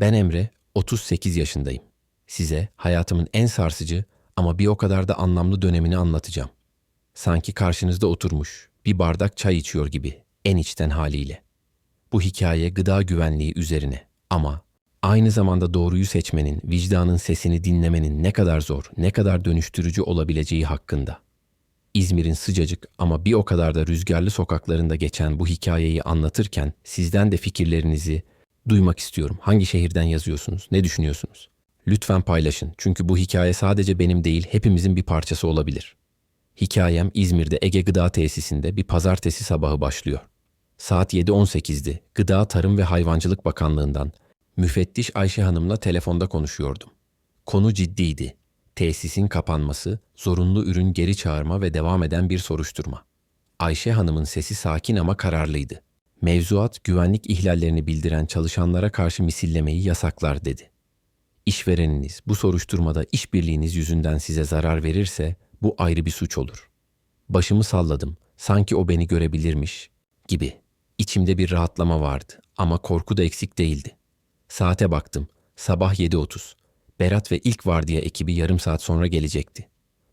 Ben Emre, 38 yaşındayım. Size hayatımın en sarsıcı ama bir o kadar da anlamlı dönemini anlatacağım. Sanki karşınızda oturmuş, bir bardak çay içiyor gibi, en içten haliyle. Bu hikaye gıda güvenliği üzerine ama aynı zamanda doğruyu seçmenin, vicdanın sesini dinlemenin ne kadar zor, ne kadar dönüştürücü olabileceği hakkında. İzmir'in sıcacık ama bir o kadar da rüzgarlı sokaklarında geçen bu hikayeyi anlatırken sizden de fikirlerinizi duymak istiyorum. Hangi şehirden yazıyorsunuz? Ne düşünüyorsunuz? Lütfen paylaşın çünkü bu hikaye sadece benim değil hepimizin bir parçası olabilir. Hikayem İzmir'de Ege Gıda Tesisi'nde bir pazartesi sabahı başlıyor. Saat 7.18'di. Gıda Tarım ve Hayvancılık Bakanlığı'ndan müfettiş Ayşe Hanım'la telefonda konuşuyordum. Konu ciddiydi. Tesisin kapanması, zorunlu ürün geri çağırma ve devam eden bir soruşturma. Ayşe Hanım'ın sesi sakin ama kararlıydı. Mevzuat güvenlik ihlallerini bildiren çalışanlara karşı misillemeyi yasaklar dedi. İşvereniniz bu soruşturmada işbirliğiniz yüzünden size zarar verirse bu ayrı bir suç olur. Başımı salladım. Sanki o beni görebilirmiş gibi. İçimde bir rahatlama vardı ama korku da eksik değildi. Saate baktım. Sabah 7.30. Berat ve ilk vardiya ekibi yarım saat sonra gelecekti.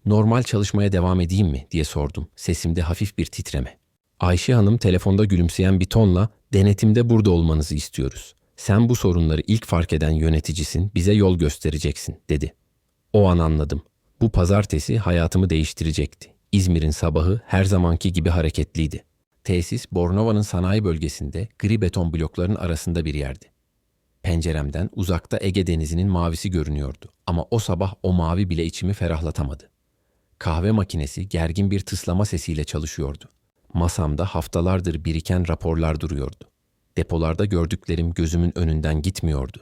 Normal çalışmaya devam edeyim mi diye sordum. Sesimde hafif bir titreme. Ayşe Hanım telefonda gülümseyen bir tonla denetimde burada olmanızı istiyoruz. Sen bu sorunları ilk fark eden yöneticisin, bize yol göstereceksin dedi. O an anladım. Bu pazartesi hayatımı değiştirecekti. İzmir'in sabahı her zamanki gibi hareketliydi. Tesis Bornova'nın sanayi bölgesinde gri beton blokların arasında bir yerdi. Penceremden uzakta Ege Denizi'nin mavisi görünüyordu ama o sabah o mavi bile içimi ferahlatamadı. Kahve makinesi gergin bir tıslama sesiyle çalışıyordu. Masamda haftalardır biriken raporlar duruyordu. Depolarda gördüklerim gözümün önünden gitmiyordu.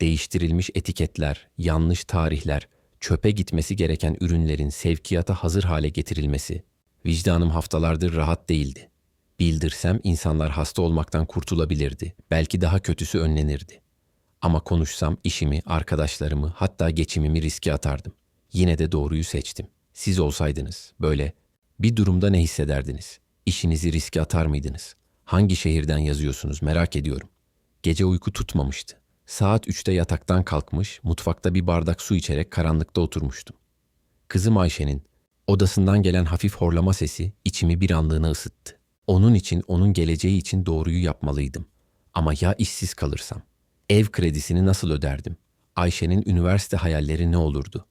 Değiştirilmiş etiketler, yanlış tarihler, çöpe gitmesi gereken ürünlerin sevkiyata hazır hale getirilmesi. Vicdanım haftalardır rahat değildi. Bildirsem insanlar hasta olmaktan kurtulabilirdi. Belki daha kötüsü önlenirdi. Ama konuşsam işimi, arkadaşlarımı, hatta geçimimi riske atardım. Yine de doğruyu seçtim. Siz olsaydınız böyle bir durumda ne hissederdiniz? İşinizi riske atar mıydınız? Hangi şehirden yazıyorsunuz merak ediyorum. Gece uyku tutmamıştı. Saat üçte yataktan kalkmış, mutfakta bir bardak su içerek karanlıkta oturmuştum. Kızım Ayşe'nin odasından gelen hafif horlama sesi içimi bir anlığına ısıttı. Onun için, onun geleceği için doğruyu yapmalıydım. Ama ya işsiz kalırsam? Ev kredisini nasıl öderdim? Ayşe'nin üniversite hayalleri ne olurdu?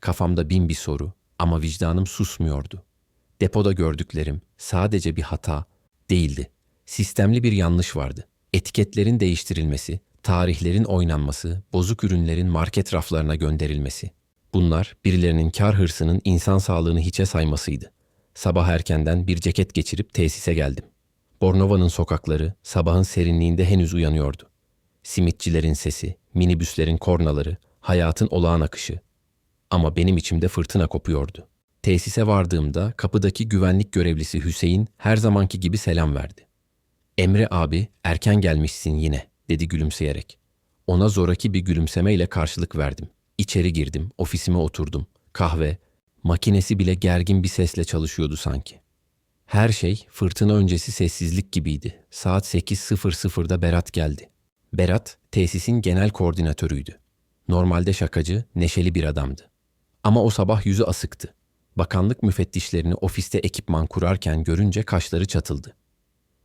Kafamda bin bir soru ama vicdanım susmuyordu. Depoda gördüklerim sadece bir hata değildi. Sistemli bir yanlış vardı. Etiketlerin değiştirilmesi, tarihlerin oynanması, bozuk ürünlerin market raflarına gönderilmesi. Bunlar birilerinin kar hırsının insan sağlığını hiçe saymasıydı. Sabah erkenden bir ceket geçirip tesise geldim. Bornova'nın sokakları sabahın serinliğinde henüz uyanıyordu. Simitçilerin sesi, minibüslerin kornaları, hayatın olağan akışı. Ama benim içimde fırtına kopuyordu. Tesise vardığımda kapıdaki güvenlik görevlisi Hüseyin her zamanki gibi selam verdi. Emre abi erken gelmişsin yine dedi gülümseyerek. Ona zoraki bir gülümsemeyle karşılık verdim. İçeri girdim, ofisime oturdum. Kahve, makinesi bile gergin bir sesle çalışıyordu sanki. Her şey fırtına öncesi sessizlik gibiydi. Saat 8.00'da Berat geldi. Berat, tesisin genel koordinatörüydü. Normalde şakacı, neşeli bir adamdı. Ama o sabah yüzü asıktı. Bakanlık müfettişlerini ofiste ekipman kurarken görünce kaşları çatıldı.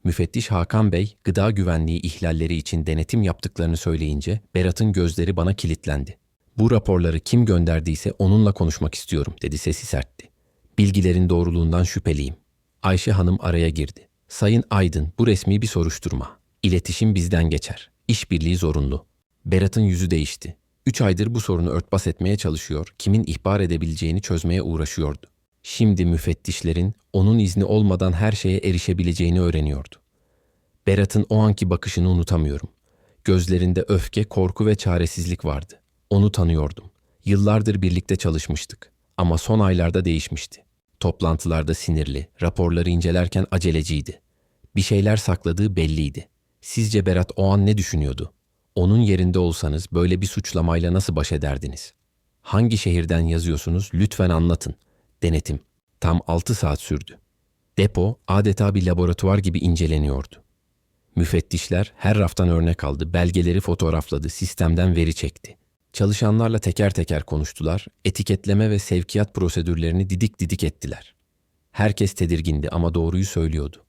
Müfettiş Hakan Bey, gıda güvenliği ihlalleri için denetim yaptıklarını söyleyince Berat'ın gözleri bana kilitlendi. Bu raporları kim gönderdiyse onunla konuşmak istiyorum dedi sesi sertti. Bilgilerin doğruluğundan şüpheliyim. Ayşe Hanım araya girdi. Sayın Aydın bu resmi bir soruşturma. İletişim bizden geçer. İşbirliği zorunlu. Berat'ın yüzü değişti. Üç aydır bu sorunu örtbas etmeye çalışıyor, kimin ihbar edebileceğini çözmeye uğraşıyordu. Şimdi müfettişlerin onun izni olmadan her şeye erişebileceğini öğreniyordu. Berat'ın o anki bakışını unutamıyorum. Gözlerinde öfke, korku ve çaresizlik vardı. Onu tanıyordum. Yıllardır birlikte çalışmıştık. Ama son aylarda değişmişti. Toplantılarda sinirli, raporları incelerken aceleciydi. Bir şeyler sakladığı belliydi. Sizce Berat o an ne düşünüyordu? Onun yerinde olsanız böyle bir suçlamayla nasıl baş ederdiniz? Hangi şehirden yazıyorsunuz lütfen anlatın. Denetim. Tam 6 saat sürdü. Depo adeta bir laboratuvar gibi inceleniyordu. Müfettişler her raftan örnek aldı, belgeleri fotoğrafladı, sistemden veri çekti. Çalışanlarla teker teker konuştular, etiketleme ve sevkiyat prosedürlerini didik didik ettiler. Herkes tedirgindi ama doğruyu söylüyordu.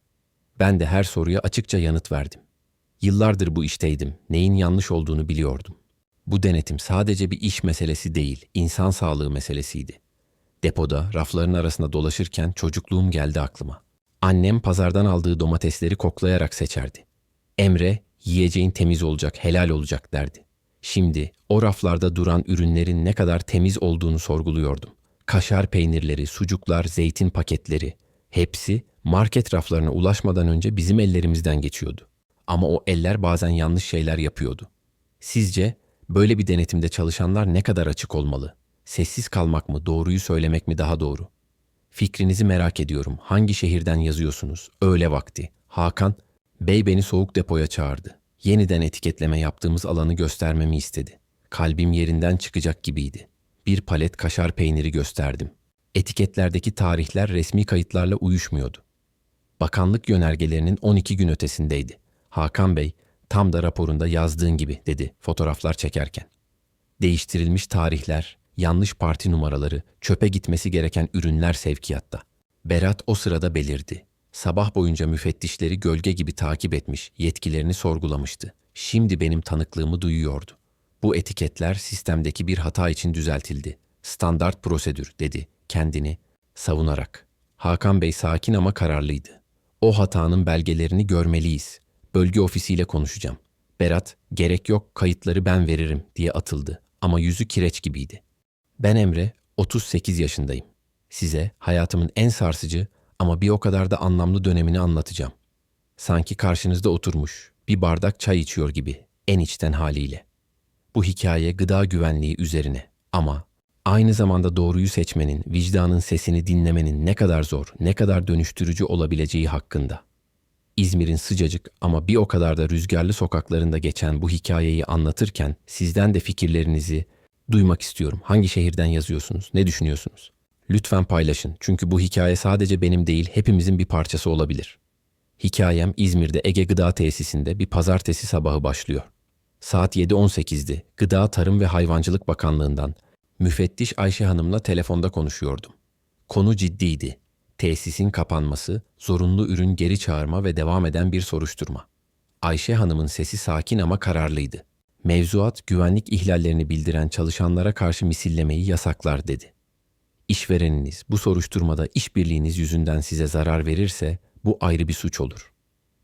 Ben de her soruya açıkça yanıt verdim. Yıllardır bu işteydim, neyin yanlış olduğunu biliyordum. Bu denetim sadece bir iş meselesi değil, insan sağlığı meselesiydi. Depoda, rafların arasında dolaşırken çocukluğum geldi aklıma. Annem pazardan aldığı domatesleri koklayarak seçerdi. Emre, yiyeceğin temiz olacak, helal olacak derdi. Şimdi o raflarda duran ürünlerin ne kadar temiz olduğunu sorguluyordum. Kaşar peynirleri, sucuklar, zeytin paketleri hepsi market raflarına ulaşmadan önce bizim ellerimizden geçiyordu. Ama o eller bazen yanlış şeyler yapıyordu. Sizce böyle bir denetimde çalışanlar ne kadar açık olmalı? Sessiz kalmak mı, doğruyu söylemek mi daha doğru? Fikrinizi merak ediyorum. Hangi şehirden yazıyorsunuz? Öğle vakti. Hakan, bey beni soğuk depoya çağırdı. Yeniden etiketleme yaptığımız alanı göstermemi istedi. Kalbim yerinden çıkacak gibiydi. Bir palet kaşar peyniri gösterdim. Etiketlerdeki tarihler resmi kayıtlarla uyuşmuyordu. Bakanlık yönergelerinin 12 gün ötesindeydi. Hakan Bey, tam da raporunda yazdığın gibi dedi fotoğraflar çekerken. Değiştirilmiş tarihler, yanlış parti numaraları, çöpe gitmesi gereken ürünler sevkiyatta. Berat o sırada belirdi. Sabah boyunca müfettişleri gölge gibi takip etmiş, yetkilerini sorgulamıştı. Şimdi benim tanıklığımı duyuyordu. Bu etiketler sistemdeki bir hata için düzeltildi. Standart prosedür dedi kendini savunarak. Hakan Bey sakin ama kararlıydı. O hatanın belgelerini görmeliyiz. Bölge ofisiyle konuşacağım. Berat, gerek yok kayıtları ben veririm diye atıldı ama yüzü kireç gibiydi. Ben Emre, 38 yaşındayım. Size hayatımın en sarsıcı ama bir o kadar da anlamlı dönemini anlatacağım. Sanki karşınızda oturmuş, bir bardak çay içiyor gibi, en içten haliyle. Bu hikaye gıda güvenliği üzerine ama aynı zamanda doğruyu seçmenin, vicdanın sesini dinlemenin ne kadar zor, ne kadar dönüştürücü olabileceği hakkında. İzmir'in sıcacık ama bir o kadar da rüzgarlı sokaklarında geçen bu hikayeyi anlatırken sizden de fikirlerinizi duymak istiyorum. Hangi şehirden yazıyorsunuz? Ne düşünüyorsunuz? Lütfen paylaşın çünkü bu hikaye sadece benim değil hepimizin bir parçası olabilir. Hikayem İzmir'de Ege Gıda Tesisi'nde bir pazartesi sabahı başlıyor. Saat 7.18'di. Gıda Tarım ve Hayvancılık Bakanlığı'ndan müfettiş Ayşe Hanım'la telefonda konuşuyordum. Konu ciddiydi. Tesisin kapanması, zorunlu ürün geri çağırma ve devam eden bir soruşturma. Ayşe Hanım'ın sesi sakin ama kararlıydı. Mevzuat güvenlik ihlallerini bildiren çalışanlara karşı misillemeyi yasaklar dedi. İşvereniniz bu soruşturmada işbirliğiniz yüzünden size zarar verirse bu ayrı bir suç olur.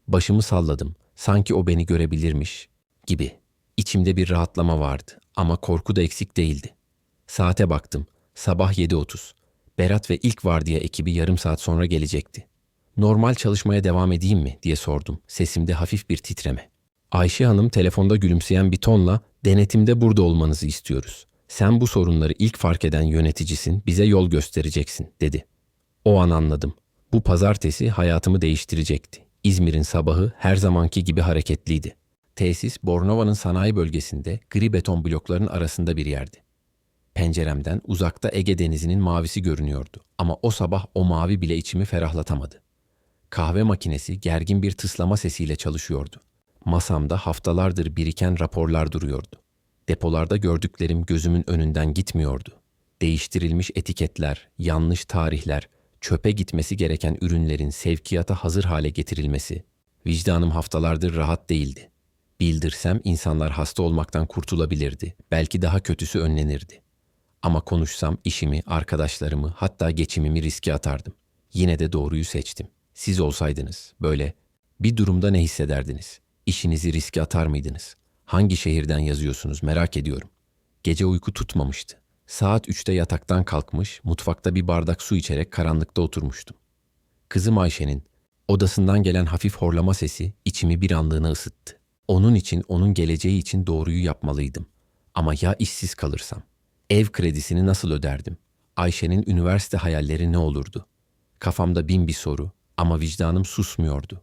Başımı salladım. Sanki o beni görebilirmiş gibi. İçimde bir rahatlama vardı ama korku da eksik değildi. Saate baktım. Sabah 7.30. Berat ve ilk vardiya ekibi yarım saat sonra gelecekti. Normal çalışmaya devam edeyim mi diye sordum. Sesimde hafif bir titreme. Ayşe Hanım telefonda gülümseyen bir tonla denetimde burada olmanızı istiyoruz. Sen bu sorunları ilk fark eden yöneticisin, bize yol göstereceksin dedi. O an anladım. Bu pazartesi hayatımı değiştirecekti. İzmir'in sabahı her zamanki gibi hareketliydi. Tesis Bornova'nın sanayi bölgesinde gri beton blokların arasında bir yerdi. Penceremden uzakta Ege Denizi'nin mavisi görünüyordu ama o sabah o mavi bile içimi ferahlatamadı. Kahve makinesi gergin bir tıslama sesiyle çalışıyordu. Masamda haftalardır biriken raporlar duruyordu. Depolarda gördüklerim gözümün önünden gitmiyordu. Değiştirilmiş etiketler, yanlış tarihler, çöpe gitmesi gereken ürünlerin sevkiyata hazır hale getirilmesi. Vicdanım haftalardır rahat değildi. Bildirsem insanlar hasta olmaktan kurtulabilirdi. Belki daha kötüsü önlenirdi. Ama konuşsam işimi, arkadaşlarımı, hatta geçimimi riske atardım. Yine de doğruyu seçtim. Siz olsaydınız böyle bir durumda ne hissederdiniz? İşinizi riske atar mıydınız? Hangi şehirden yazıyorsunuz merak ediyorum. Gece uyku tutmamıştı. Saat üçte yataktan kalkmış, mutfakta bir bardak su içerek karanlıkta oturmuştum. Kızım Ayşe'nin odasından gelen hafif horlama sesi içimi bir anlığına ısıttı. Onun için, onun geleceği için doğruyu yapmalıydım. Ama ya işsiz kalırsam? Ev kredisini nasıl öderdim? Ayşe'nin üniversite hayalleri ne olurdu? Kafamda bin bir soru ama vicdanım susmuyordu.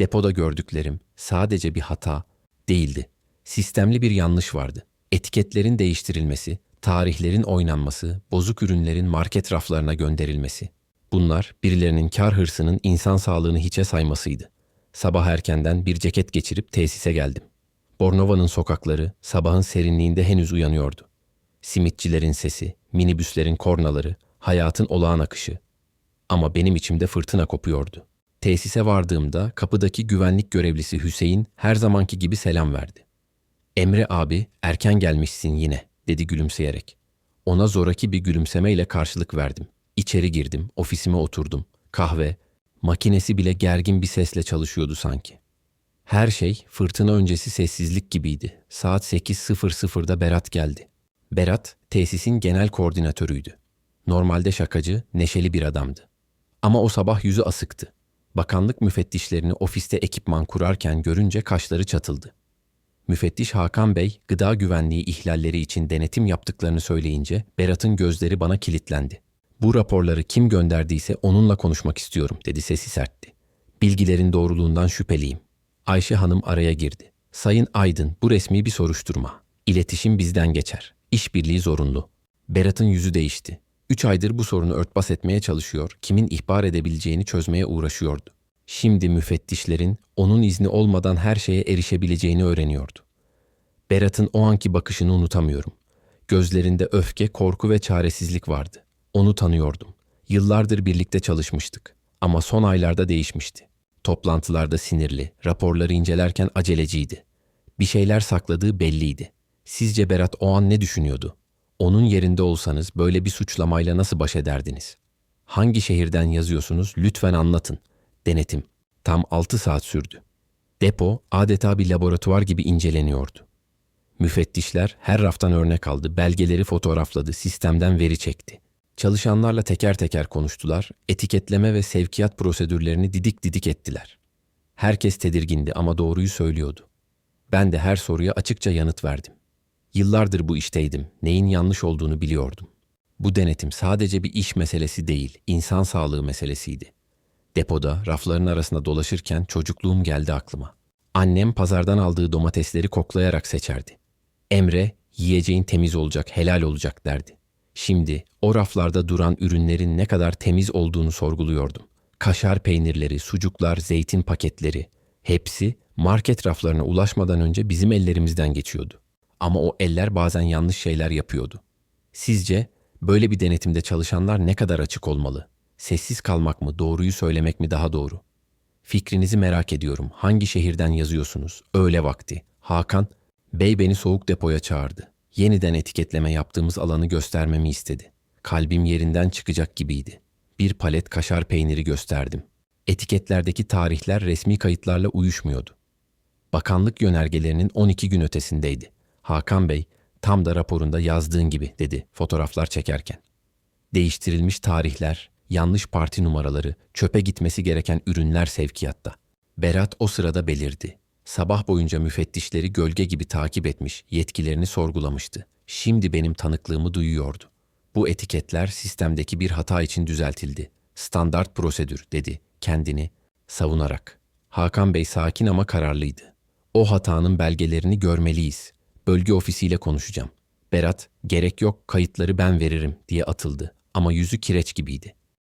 Depoda gördüklerim sadece bir hata değildi. Sistemli bir yanlış vardı. Etiketlerin değiştirilmesi, tarihlerin oynanması, bozuk ürünlerin market raflarına gönderilmesi. Bunlar birilerinin kar hırsının insan sağlığını hiçe saymasıydı. Sabah erkenden bir ceket geçirip tesise geldim. Bornova'nın sokakları sabahın serinliğinde henüz uyanıyordu. Simitçilerin sesi, minibüslerin kornaları, hayatın olağan akışı. Ama benim içimde fırtına kopuyordu. Tesise vardığımda kapıdaki güvenlik görevlisi Hüseyin her zamanki gibi selam verdi. Emre abi erken gelmişsin yine dedi gülümseyerek. Ona zoraki bir gülümsemeyle karşılık verdim. İçeri girdim, ofisime oturdum. Kahve, makinesi bile gergin bir sesle çalışıyordu sanki. Her şey fırtına öncesi sessizlik gibiydi. Saat 8.00'da Berat geldi. Berat, tesisin genel koordinatörüydü. Normalde şakacı, neşeli bir adamdı. Ama o sabah yüzü asıktı. Bakanlık müfettişlerini ofiste ekipman kurarken görünce kaşları çatıldı. Müfettiş Hakan Bey, gıda güvenliği ihlalleri için denetim yaptıklarını söyleyince Berat'ın gözleri bana kilitlendi. Bu raporları kim gönderdiyse onunla konuşmak istiyorum, dedi sesi sertti. Bilgilerin doğruluğundan şüpheliyim. Ayşe Hanım araya girdi. Sayın Aydın, bu resmi bir soruşturma. İletişim bizden geçer. İşbirliği zorunlu. Berat'ın yüzü değişti. Üç aydır bu sorunu örtbas etmeye çalışıyor, kimin ihbar edebileceğini çözmeye uğraşıyordu. Şimdi müfettişlerin onun izni olmadan her şeye erişebileceğini öğreniyordu. Berat'ın o anki bakışını unutamıyorum. Gözlerinde öfke, korku ve çaresizlik vardı. Onu tanıyordum. Yıllardır birlikte çalışmıştık. Ama son aylarda değişmişti. Toplantılarda sinirli, raporları incelerken aceleciydi. Bir şeyler sakladığı belliydi. Sizce Berat o an ne düşünüyordu? Onun yerinde olsanız böyle bir suçlamayla nasıl baş ederdiniz? Hangi şehirden yazıyorsunuz lütfen anlatın. Denetim. Tam 6 saat sürdü. Depo adeta bir laboratuvar gibi inceleniyordu. Müfettişler her raftan örnek aldı, belgeleri fotoğrafladı, sistemden veri çekti. Çalışanlarla teker teker konuştular, etiketleme ve sevkiyat prosedürlerini didik didik ettiler. Herkes tedirgindi ama doğruyu söylüyordu. Ben de her soruya açıkça yanıt verdim. Yıllardır bu işteydim, neyin yanlış olduğunu biliyordum. Bu denetim sadece bir iş meselesi değil, insan sağlığı meselesiydi. Depoda, rafların arasında dolaşırken çocukluğum geldi aklıma. Annem pazardan aldığı domatesleri koklayarak seçerdi. Emre, yiyeceğin temiz olacak, helal olacak derdi. Şimdi o raflarda duran ürünlerin ne kadar temiz olduğunu sorguluyordum. Kaşar peynirleri, sucuklar, zeytin paketleri hepsi market raflarına ulaşmadan önce bizim ellerimizden geçiyordu. Ama o eller bazen yanlış şeyler yapıyordu. Sizce böyle bir denetimde çalışanlar ne kadar açık olmalı? Sessiz kalmak mı, doğruyu söylemek mi daha doğru? Fikrinizi merak ediyorum. Hangi şehirden yazıyorsunuz? Öğle vakti. Hakan, bey beni soğuk depoya çağırdı. Yeniden etiketleme yaptığımız alanı göstermemi istedi. Kalbim yerinden çıkacak gibiydi. Bir palet kaşar peyniri gösterdim. Etiketlerdeki tarihler resmi kayıtlarla uyuşmuyordu. Bakanlık yönergelerinin 12 gün ötesindeydi. Hakan Bey, tam da raporunda yazdığın gibi dedi fotoğraflar çekerken. Değiştirilmiş tarihler, yanlış parti numaraları, çöpe gitmesi gereken ürünler sevkiyatta. Berat o sırada belirdi. Sabah boyunca müfettişleri gölge gibi takip etmiş, yetkilerini sorgulamıştı. Şimdi benim tanıklığımı duyuyordu. Bu etiketler sistemdeki bir hata için düzeltildi. Standart prosedür dedi kendini savunarak. Hakan Bey sakin ama kararlıydı. O hatanın belgelerini görmeliyiz. Bölge ofisiyle konuşacağım. Berat, gerek yok kayıtları ben veririm diye atıldı ama yüzü kireç gibiydi.